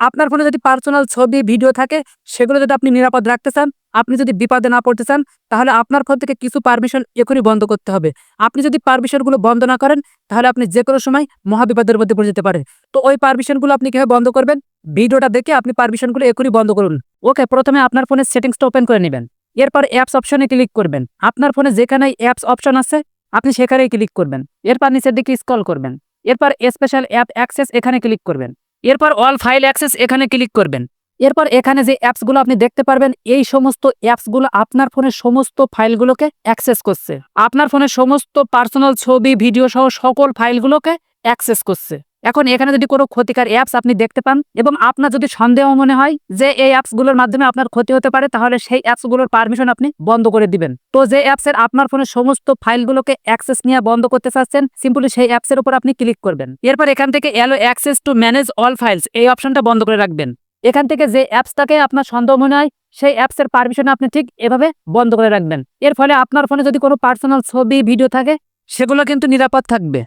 আপনার ফোনে যদি পার্সোনাল ছবি, ভিডিও থাকে, সেগুলো যদি আপনি নিরাপদ রাখতে চান, আপনি যদি বিপদে না পড়তে চান, তাহলে আপনার ফোন থেকে কিছু পারমিশন এখনই বন্ধ করতে হবে। আপনি যদি পারমিশনগুলো বন্ধ না করেন, তাহলে আপনি যে কোনো সময় মহাবিপদের মধ্যে পড়ে যেতে পারেন তো ওই পারমিশনগুলো আপনি কীভাবে বন্ধ করবেন? ভিডিওটা দেখে আপনি পারমিশনগুলো এখনই বন্ধ করুন। ওকে, প্রথমে আপনার ফোনের সেটিংসটা ওপেন করে নেবেন। এরপর অ্যাপস অপশনে ক্লিক করবেন। আপনার ফোনে যেখানে অ্যাপস অপশন আছে, আপনি সেখানেই ক্লিক করবেন। এরপর নিচের দিকে স্কল করবেন। এরপর স্পেশাল অ্যাপ অ্যাক্সেস এখানে ক্লিক করবেন। এরপর অল ফাইল অ্যাক্সেস এখানে ক্লিক করবেন। এরপর এখানে যে অ্যাপসগুলো আপনি দেখতে পারবেন, এই সমস্ত অ্যাপসগুলো আপনার ফোনের সমস্ত ফাইলগুলোকে অ্যাক্সেস করছে। আপনার ফোনের সমস্ত পার্সোনাল ছবি ভিডিও সহ সকল ফাইলগুলোকে অ্যাক্সেস করছে। এখন এখানে যদি কোনো ক্ষতিকার অ্যাপস আপনি দেখতে পান এবং আপনার যদি সন্দেহ মনে হয় যে এই অ্যাপসগুলোর মাধ্যমে আপনার ক্ষতি হতে পারে, তাহলে সেই অ্যাপসগুলোর পারমিশন আপনি বন্ধ করে দিবেন। তো যে অ্যাপসের আপনার ফোনের সমস্ত ফাইলগুলোকে অ্যাক্সেস নিয়ে বন্ধ করতে চাচ্ছেন সিম্পলি সেই অ্যাপসের উপর আপনি ক্লিক করবেন। এরপর এখান থেকে allow access to manage all files এই অপশনটা বন্ধ করে রাখবেন। এখান থেকে যে অ্যাপসটাকে আপনার সন্দেহ মনে হয়, সেই অ্যাপসের পারমিশন আপনি ঠিক এভাবে বন্ধ করে রাখবেন। এর ফলে আপনার ফোনে যদি কোনো পার্সোনাল ছবি ভিডিও থাকে, সেগুলো কিন্তু নিরাপদ থাকবে।